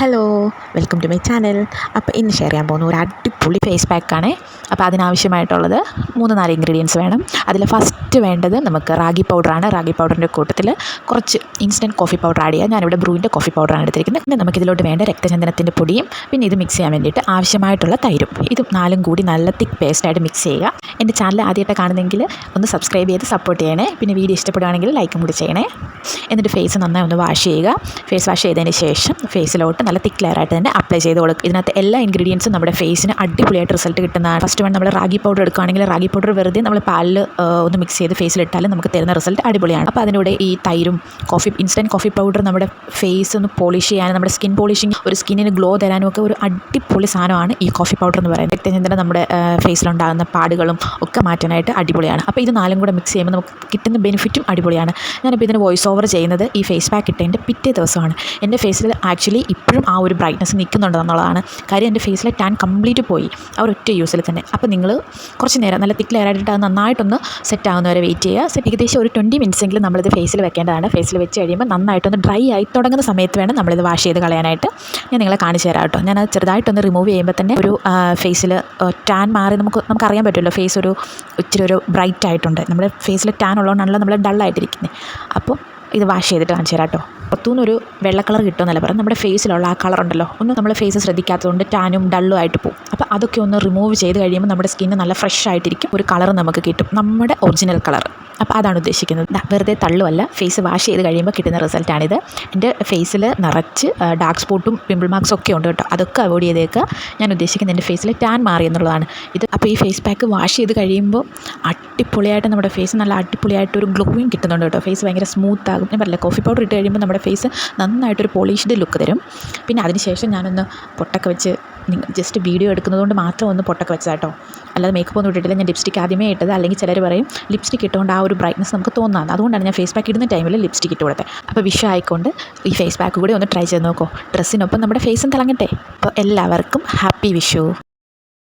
Hello welcome to my channel അപ്പോൾ ഇന്ന് share ചെയ്യാൻ പോകുന്ന ഒരു അടിപൊളി ഫേസ് പാക്കാണ് അപ്പോൾ അതിനാവശ്യമായിട്ടുള്ളത് മൂന്ന് നാല് ഇൻഗ്രീഡിയൻസ് വേണം. അതിൽ ഫസ്റ്റ് വേണ്ടത് നമുക്ക് റാഗി പൗഡറാണ് റാഗി പൗഡറിന്റെ കൂട്ടത്തിൽ കുറച്ച് ഇൻസ്റ്റന്റ് കോഫി പൗഡർ ആഡ് ചെയ്യാം. ഞാനിവിടെ ബ്രൂവിന്റെ കോഫി പൗഡറാണ് എടുത്തിരിക്കുന്നത്. പിന്നെ നമുക്കിതിലോട്ട് വേണ്ട രക്തചന്ദനത്തിന്റെ പൊടിയും പിന്നെ ഇത് മിക്സ് ചെയ്യാൻ വേണ്ടിയിട്ട് ആവശ്യമായിട്ടുള്ള തൈരും. ഇതും നാലും കൂടി നല്ല തിക്ക് പേസ്റ്റായിട്ട് മിക്സ് ചെയ്യുക. എന്റെ ചാനൽ ആദ്യമായിട്ട് കാണുന്നെങ്കിൽ ഒന്ന് സബ്സ്ക്രൈബ് ചെയ്ത് സപ്പോർട്ട് ചെയ്യണേ. പിന്നെ വീഡിയോ ഇഷ്ടപ്പെടുകയാണെങ്കിൽ ലൈക്കും കൂടി ചെയ്യണേ. എന്നിട്ട് ഫേസ് നന്നായി ഒന്ന് വാഷ് ചെയ്യുക. ഫേസ് വാഷ് ചെയ്തതിന് ശേഷം ഫേസിലോട്ട് നല്ല തിക്ക് ലെയറായിട്ട് തന്നെ അപ്ലൈ ചെയ്ത് കൊടുക്കുക ഇതിനകത്ത് എല്ലാ ഇൻഗ്രീഡിയൻസും നമ്മുടെ ഫേസിന് അടിപൊളിയായിട്ട് റിസൾട്ട് കിട്ടുന്നതാണ്. ഫസ്റ്റ് വൺ നമ്മൾ റാഗി പൗഡർ എടുക്കുകയാണെങ്കിൽ റാഗി പൗഡർ വെറുതെ നമ്മൾ പാലിൽ ഒന്ന് മിക്സ് ചെയ്ത് ഫേസിലിട്ടാലും നമുക്ക് തരുന്ന റിസൾട്ട് അടിപൊളിയാണ്. അപ്പോൾ അതിലൂടെ ഈ തൈരും കോഫി ഇൻസ്റ്റന്റ് കോഫി പൗഡർ നമ്മുടെ ഫേസ് ഒന്ന് പോളിഷ് ചെയ്യാനും നമ്മുടെ സ്കിൻ പോളിഷിങ് ഒരു സ്കിന്നിന് ഗ്ലോ തരാനും ഒക്കെ ഒരു അടിപൊളി സാധനമാണ് ഈ കോഫി പൗഡർ എന്ന് പറയുന്നത്. രക്തചന്ദ്രൻ നമ്മുടെ ഫേസിലുണ്ടാകുന്ന പാടുകളും ഒക്കെ മാറ്റാനായിട്ട് അടിപൊളിയാണ്. അപ്പോൾ ഇത് നാലും കൂടെ മിക്സ് ചെയ്യുമ്പോൾ നമുക്ക് കിട്ടുന്ന ബെനിഫിറ്റും അടിപൊളിയാണ്. ഞാനിപ്പോൾ ഇതിന് വോയിസ് ഓവർ ചെയ്യുന്നത് ഈ ഫേസ് പാക്ക് ഇട്ടതിന്റെ പിറ്റേ ദിവസമാണ്. എന്റെ ഫേസിൽ ആക്ച്വലി ഇപ്പോഴും ആ ഒരു ബ്രൈറ്റ്നസ് നിൽക്കുന്നുണ്ട് എന്നുള്ളതാണ് കാര്യം എന്റെ ഫേസിലെ ടാൻ കംപ്ലീറ്റ് പോയി. ആ ഒറ്റ യൂസിൽ തന്നെ. അപ്പോൾ നിങ്ങൾ കുറച്ച് നേരം നല്ല തിക്ക് ലെയറായിട്ട് അത് നന്നായിട്ടൊന്ന് സെറ്റ് ആകുന്നവരെ വെയിറ്റ് ചെയ്യുക. ഏകദേശം ഒരു ട്വന്റി മിനിറ്റ്സ് എങ്കിലും നമ്മളിത് ഫേസിൽ വെക്കേണ്ടതാണ്. ഫേസിൽ വെച്ച് കഴിയുമ്പോൾ നന്നായിട്ടൊന്ന് ഡ്രൈ ആയി തുടങ്ങുന്ന സമയത്ത് വേണം നമ്മളിത് വാഷ് ചെയ്ത് കളയാനായിട്ട്. ഞാൻ നിങ്ങളെ കാണിച്ചു തരാം കേട്ടോ. ഞാനത് ചെറുതായിട്ടൊന്ന് റിമൂവ് ചെയ്യുമ്പോൾ തന്നെ ഒരു ഫേസിൽ ടാൻ മാറി നമുക്ക് നമുക്കറിയാൻ പറ്റുമല്ലോ. ഫേസ് ഒരു ഇച്ചിരി ഒരു ബ്രൈറ്റ് ആയിട്ടുണ്ട്. നമ്മുടെ ഫേസിൽ ടാൻ ഉള്ളതുകൊണ്ടാണല്ലോ നമ്മൾ ഡൾ ഡള്ളായിട്ടിരിക്കുന്നത് അപ്പോൾ ഇത് വാഷ് ചെയ്തിട്ട് കാണിച്ചു തരാം കേട്ടോ പുറത്തുനിന്ന് ഒരു വെള്ള കളർ കിട്ടുമെന്നല്ല പറയാം നമ്മുടെ ഫേസിലുള്ള ആ കളർ ഉണ്ടല്ലോ. ഒന്ന് നമ്മൾ ഫേസ് ശ്രദ്ധിക്കാത്തതുകൊണ്ട് ടാനും ഡള്ളും ആയിട്ട് പോകും അപ്പോൾ അതൊക്കെ ഒന്ന് റിമൂവ് ചെയ്ത് കഴിയുമ്പോൾ നമ്മുടെ സ്കിന്ന് നല്ല ഫ്രഷ് ആയിട്ടിരിക്കും. ഒരു കളർ നമുക്ക് കിട്ടും. നമ്മുടെ ഒറിജിനൽ കളർ അപ്പോൾ അതാണ് ഉദ്ദേശിക്കുന്നത്. വെറുതെ തള്ളുമല്ല ഫേസ് വാഷ് ചെയ്ത് കഴിയുമ്പോൾ കിട്ടുന്ന റിസൾട്ടാണിത് എന്റെ ഫേസിൽ നിറച്ച് ഡാർക്ക് സ്പോട്ടും പിമ്പിൾ മാർക്സും ഒക്കെ ഉണ്ട് കേട്ടോ. അതൊക്കെ അവോയ്ഡ് ചെയ്തേക്കുക ഞാൻ ഉദ്ദേശിക്കുന്നത് എന്റെ ഫേസിൽ ടാൻ മാറി എന്നുള്ളതാണ്. ഇത് അപ്പോൾ ഈ ഫേസ് പാക്ക് വാഷ് ചെയ്ത് കഴിയുമ്പോൾ അടിപൊളിയായിട്ട് നമ്മുടെ ഫേസ് നല്ല അടിപൊളിയായിട്ട് ഒരു ഗ്ലോയിങ് കിട്ടുന്നുണ്ട് കേട്ടോ. ഫേസ് ഭയങ്കര സ്മൂത്ത് ആകും. ഞാൻ പറയില്ല കോഫി പൗഡർ ഇട്ട് കഴിയുമ്പോൾ നമ്മുടെ ഫേസ് നന്നായിട്ടൊരു പോളിഷ്ഡ് ലുക്ക് തരും. പിന്നെ അതിനുശേഷം ഞാനൊന്ന് പൊട്ടൊക്കെ വെച്ച് ജസ്റ്റ് വീഡിയോ എടുക്കുന്നത് കൊണ്ട് മാത്രം ഒന്ന് പൊട്ടൊക്കെ വെച്ചതാട്ടോ അല്ലാതെ മേക്കപ്പ് ഒന്നും ഇട്ടിട്ടില്ല. ഞാൻ ലിപ്സ്റ്റിക് ആദ്യമേ ഇട്ടത്. അല്ലെങ്കിൽ ചിലർ പറയും ലിപ്സ്റ്റിക് ഇട്ടുകൊണ്ട് ആ ഒരു ബ്രൈറ്റ്നസ് നമുക്ക് തോന്നാം. അതുകൊണ്ടാണ് ഞാൻ ഫേസ് പാക്ക് ഇടുന്ന ടൈമിൽ ലിപ്സ്റ്റിക് ഇട്ട് കൊടുത്തത്. അപ്പോൾ വിഷ് ആയിക്കൊണ്ട് ഈ ഫേസ് പാക്ക് കൂടി ഒന്ന് ട്രൈ ചെയ്ത് നോക്കൂ. ഡ്രസ്സിനൊപ്പം നമ്മുടെ ഫേസും തിളങ്ങട്ടെ. അപ്പോൾ എല്ലാവർക്കും ഹാപ്പി വിഷു.